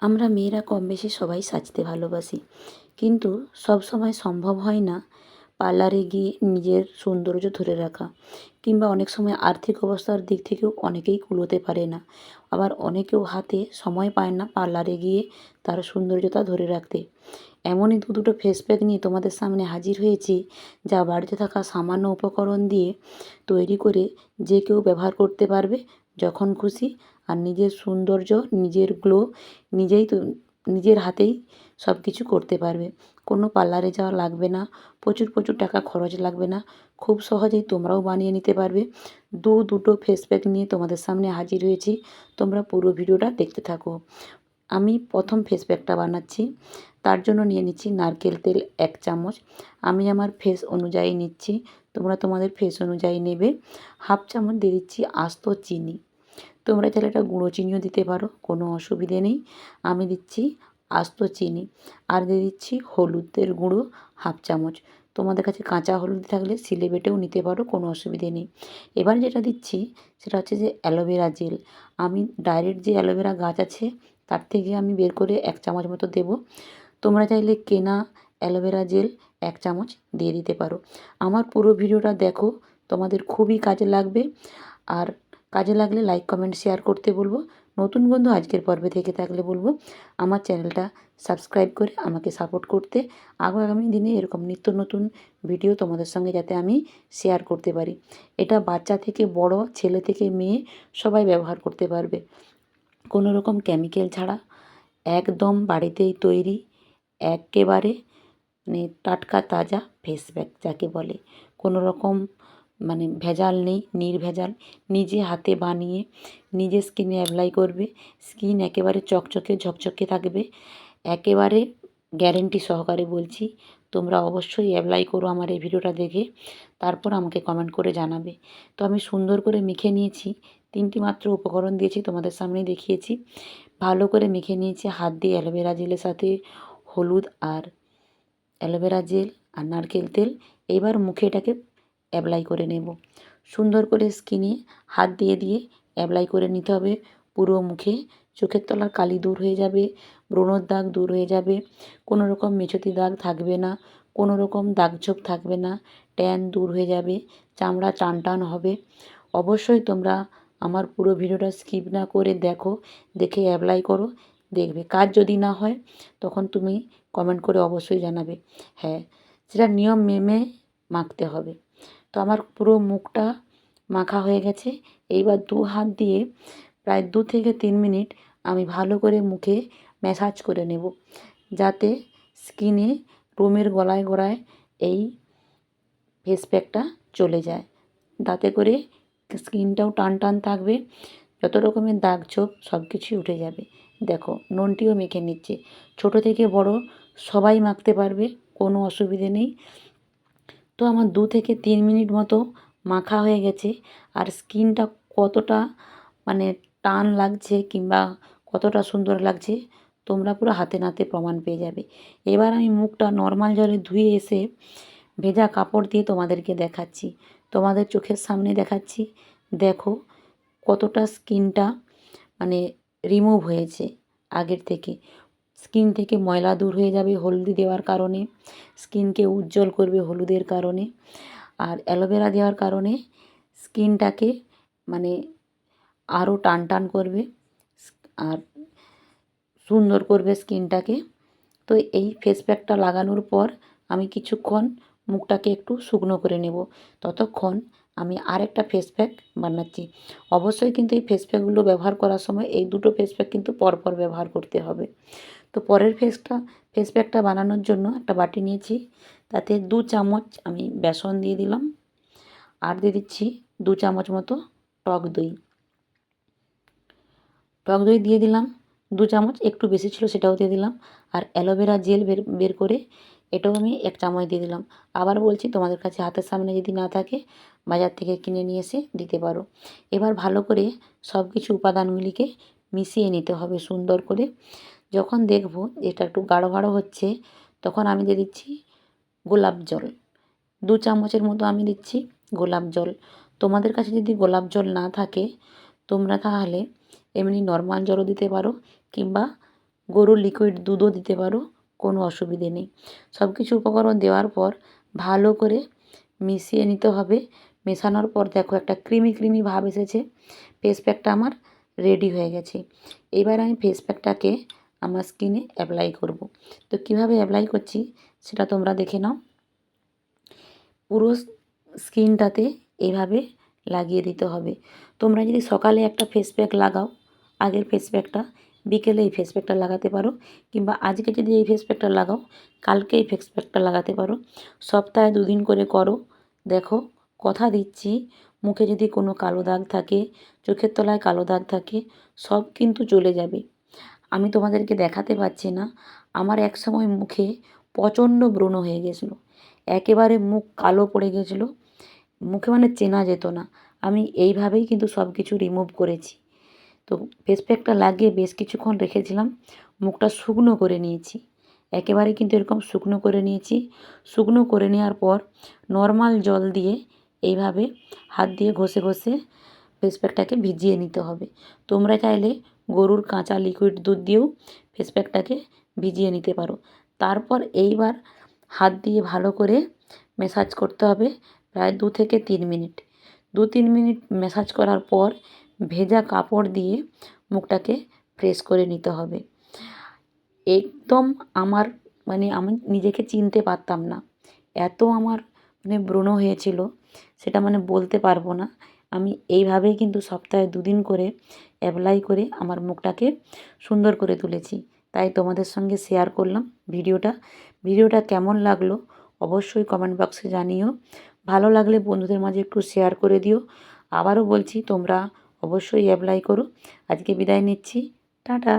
আমরা মেয়েরা কম বেশি সবাই সাজতে ভালোবাসি। কিন্তু সব সময় সম্ভব হয় না পার্লারে গিয়ে নিজের সৌন্দর্য ধরে রাখা কিংবা অনেক সময় আর্থিক অবস্থার দিক থেকেও অনেকেই কুলোতে পারে না। আবার অনেকেও হাতে সময় পায় না পার্লারে গিয়ে তার সৌন্দর্যতা ধরে রাখতে। এমনই দু দুটো ফেস প্যাক নিয়ে তোমাদের সামনে হাজির হয়েছি যা বাড়িতে থাকা সামান্য উপকরণ দিয়ে তৈরি করে যে কেউ ব্যবহার করতে পারবে যখন খুশি আর নিজের সৌন্দর্য, নিজের গ্লো নিজেই নিজের হাতেই সব কিছু করতে পারবে। কোনো পার্লারে যাওয়া লাগবে না, প্রচুর প্রচুর টাকা খরচ লাগবে না। খুব সহজেই তোমরাও বানিয়ে নিতে পারবে। দু, দুটো ফেস প্যাক নিয়ে তোমাদের সামনে হাজির হয়েছি। তোমরা পুরো ভিডিওটা দেখতে থাকো। আমি প্রথম ফেস প্যাকটা বানাচ্ছি। তার জন্য নিয়ে নিচ্ছি নারকেল তেল এক চামচ। আমি আমার ফেস অনুযায়ী নিচ্ছি। তোমরা তোমাদের ফেস অনুযায়ী নেবে। হাফ চামচ দিয়ে দিচ্ছি আস্ত চিনি। তোমরা চাইলে এটা গুঁড়ো চিনিও দিতে পারো, কোনো অসুবিধে নেই। আমি দিচ্ছি আস্ত চিনি আর দিয়ে দিচ্ছি হলুদের গুঁড়ো হাফ চামচ। তোমাদের কাছে কাঁচা হলুদ থাকলে সিলে বেটেও নিতে পারো, কোনো অসুবিধে নেই। এবার যেটা দিচ্ছি সেটা হচ্ছে যে অ্যালোভেরা জেল। আমি ডাইরেক্ট যে অ্যালোভেরা গাছ আছে তার থেকে আমি বের করে এক চামচ মতো দেবো। তোমরা চাইলে কেনা অ্যালোভেরা জেল এক চামচ দিয়ে দিতে পারো। আমার পুরো ভিডিওটা দেখো, তোমাদের খুবই কাজে লাগবে। আর কাজে লাগলে লাইক কমেন্ট শেয়ার করতে বলব। নতুন বন্ধু আজকের পর্বে থেকে থাকলে বলব, আমার চ্যানেলটা সাবস্ক্রাইব করে আমাকে সাপোর্ট করতে। আগামী দিনে এরকম নিত্য নতুন ভিডিও তোমাদের সঙ্গে যাতে আমি শেয়ার করতে পারি। এটা বাচ্চা থেকে বড়, ছেলে থেকে মেয়ে সবাই ব্যবহার করতে পারবে। কোনো রকম কেমিক্যাল ছাড়া, একদম বাড়িতেই তৈরি, একেবারে মানে টাটকা, তাজা ফেস প্যাক যাকে বলে। কোনো রকম মানে ভেজাল নেই, নির্ভেজাল। নিজে হাতে বানিয়ে নিজে স্কিনে অ্যাপ্লাই করবে। স্কিন একেবারে চকচকে ঝকঝকে থাকবে। একেবারে গ্যারেন্টি সহকারে বলছি, তোমরা অবশ্যই অ্যাপ্লাই করো আমার এই ভিডিওটা দেখে। তারপর আমাকে কমেন্ট করে জানাবে। তো আমি সুন্দর করে মেখে নিয়েছি। তিনটি মাত্র উপকরণ দিয়েছি, তোমাদের সামনেই দেখিয়েছি। ভালো করে মেখে নিয়েছি, হাত দিয়ে অ্যালোভেরা জেলের সাথে হলুদ আর অ্যালোভেরা জেল আর নারকেল তেল। এবার মুখে এটাকে অ্যাপ্লাই করে নেব। সুন্দর করে স্কিনে হাত দিয়ে দিয়ে অ্যাপ্লাই করে নিতে হবে। পুরো মুখে চোখের তলার কালি দূর হয়ে যাবে, ব্রণর দাগ দূর হয়ে যাবে, কোনো রকম মেছতি দাগ থাকবে না, কোনো রকম দাগছোপ থাকবে না ট্যান দূর হয়ে যাবে, চামড়া টান টান হবে। অবশ্যই তোমরা আমার পুরো ভিডিওটা স্কিপ না করে দেখো, দেখে অ্যাপ্লাই করো, দেখবে। কাজ যদি না হয়, তখন তুমি কমেন্ট করে অবশ্যই জানাবে। হ্যাঁ সেটা নিয়ম মেমে মাখতে হবে। তো আমার পুরো মুখটা মাখা হয়ে গেছে। এইবার দু হাত দিয়ে প্রায় দু থেকে তিন মিনিট আমি ভালো করে মুখে ম্যাসাজ করে নেব। যাতে স্কিনে রোমের গলায় গড়ায় এই ফেস প্যাকটা চলে যায়। তাতে করে স্কিনটাও টান টান থাকবে, যত রকমের দাগ ছোপ সব কিছুই উঠে যাবে। দেখো, ননটিও মেখে নিচ্ছে। ছোটো থেকে বড় সবাই মাখতে পারবে, কোনো অসুবিধে নেই। তো আমার দু থেকে তিন মিনিট মতো মাখা হয়ে গেছে। আর স্কিনটা কতটা মানে টান লাগছে কিংবা কতটা সুন্দর লাগছে, তোমরা পুরো হাতে নাতে প্রমাণ পেয়ে যাবে। এবার আমি মুখটা নর্মাল জলে ধুয়ে এসে ভেজা কাপড় দিয়ে তোমাদেরকে দেখাচ্ছি। তোমাদের চোখের সামনে দেখাচ্ছি। দেখো কতটা স্কিনটা মানে রিমুভ হয়েছে আগের থেকে। স্কিন থেকে ময়লা দূর হয়ে যাবে হলদি দেওয়ার কারণে, স্কিনকে উজ্জ্বল করবে হলুদের কারণে। আর অ্যালোভেরা দেওয়ার কারণে স্কিনটাকে মানে আরও টান টান করবে, আর সুন্দর করবে স্কিনটাকে। তো এই ফেস প্যাকটা লাগানোর পর আমি কিছুক্ষণ মুখটাকে একটু শুকনো করে নেব। ততক্ষণ আমি আরেকটা ফেস প্যাক বানাচ্ছি। অবশ্যই কিন্তু এই ফেস প্যাকগুলো ব্যবহার করার সময় এই দুটো ফেস প্যাক কিন্তু পরপর ব্যবহার করতে হবে। তো পরের ফেসটা ফেস প্যাকটা বানানোর জন্য একটা বাটি নিয়েছি। তাতে দু চামচ আমি বেসন দিয়ে দিলাম। আর দিয়ে দিচ্ছি দু চামচ মতো টক দই। টক দই দিয়ে দিলাম। দু চামচ একটু বেশি ছিল সেটাও দিয়ে দিলাম। আর অ্যালোভেরা জেল বের বের করে এটাও আমি এক চামচ দিয়ে দিলাম। আবার বলছি তোমাদের কাছে হাতের সামনে যদি না থাকে, বাজার থেকে কিনে নিয়ে এসে দিতে পারো। এবার ভালো করে সব কিছু উপাদানগুলিকে মিশিয়ে নিতে হবে সুন্দর করে। যখন দেখব এটা একটু গাঢ় গাঢ় হচ্ছে, তখন আমি দিয়ে দিচ্ছি গোলাপ জল। দু চামচের মতো আমি দিচ্ছি গোলাপ জল। তোমাদের কাছে যদি গোলাপ জল না থাকে, তোমরা তাহলে এমনি নর্মাল জলও দিতে পারো কিংবা গরুর লিকুইড দুধও দিতে পারো, কোনো অসুবিধে নেই। সব কিছু উপকরণ দেওয়ার পর ভালো করে মিশিয়ে নিতে হবে। মেশানোর পর দেখো একটা ক্রিমি ক্রিমি ভাব এসেছে। ফেস প্যাকটা আমার রেডি হয়ে গেছে। এবার আমি ফেস প্যাকটাকে আমার স্কিনে অ্যাপ্লাই করব। তো কীভাবে অ্যাপ্লাই করছি সেটা তোমরা দেখে নাও। পুরো স্কিনটাতে এইভাবে লাগিয়ে দিতে হবে। তোমরা যদি সকালে একটা ফেস প্যাক লাগাও, আগের ফেস প্যাকটা বিকেলে এই ফেস প্যাকটা লাগাতে পারো, কিংবা আজকে যদি এই ফেস প্যাকটা লাগাও, কালকে এই ফেস প্যাকটা লাগাতে পারো। সপ্তাহে দুদিন করে করো। দেখো, কথা দিচ্ছি, মুখে যদি কোনো কালো দাগ থাকে, চোখের তলায় কালো দাগ থাকে, সব কিন্তু চলে যাবে। আমি তোমাদেরকে দেখাতে পারছি না। আমার এক সময় মুখে প্রচণ্ড ব্রণ হয়ে গেছিল। একেবারে মুখ কালো পড়ে গেছিল। মুখে মানে চেনা যেত না। আমি এইভাবেই কিন্তু সব কিছু রিমুভ করেছি। তো ফেস প্যাকটা লাগিয়ে বেশ কিছুক্ষণ রেখেছিলাম। মুখটা শুকনো করে নিয়েছি। একেবারে কিন্তু এরকম শুকনো করে নিয়েছি। শুকনো করে নেওয়ার পর নর্মাল জল দিয়ে এইভাবে হাত দিয়ে ঘষে ঘষে ফেস প্যাকটাকে ভিজিয়ে নিতে হবে। তোমরা চাইলে গরুর কাঁচা লিকুইড দুধ দিয়েও ফেস প্যাকটাকে ভিজিয়ে নিতে পারো। তারপর এইবার হাত দিয়ে ভালো করে ম্যাসাজ করতে হবে প্রায় দু থেকে তিন মিনিট। দু তিন মিনিট ম্যাসাজ করার পর ভেজা কাপড় দিয়ে মুখটাকে ফ্রেশ করে নিতে হবে। একদম আমার মানে আমি নিজেকে চিনতে পারতাম না। এত আমার মানে ব্রণ হয়েছিল, সেটা মানে বলতে পারব না। আমি এইভাবেই কিন্তু সপ্তাহে দুদিন করে অ্যাপ্লাই করে আমার মুখটাকে সুন্দর করে তুলেছি। তাই তোমাদের সঙ্গে শেয়ার করলাম ভিডিওটা। ভিডিওটা কেমন লাগল অবশ্যই কমেন্ট বক্সে জানিও। ভালো লাগলে বন্ধুদের মাঝে একটু শেয়ার করে দিও। আবারও বলছি, তোমরা অবশ্যই অ্যাপ্লাই করো। আজকে বিদায় নিচ্ছি। টাটা!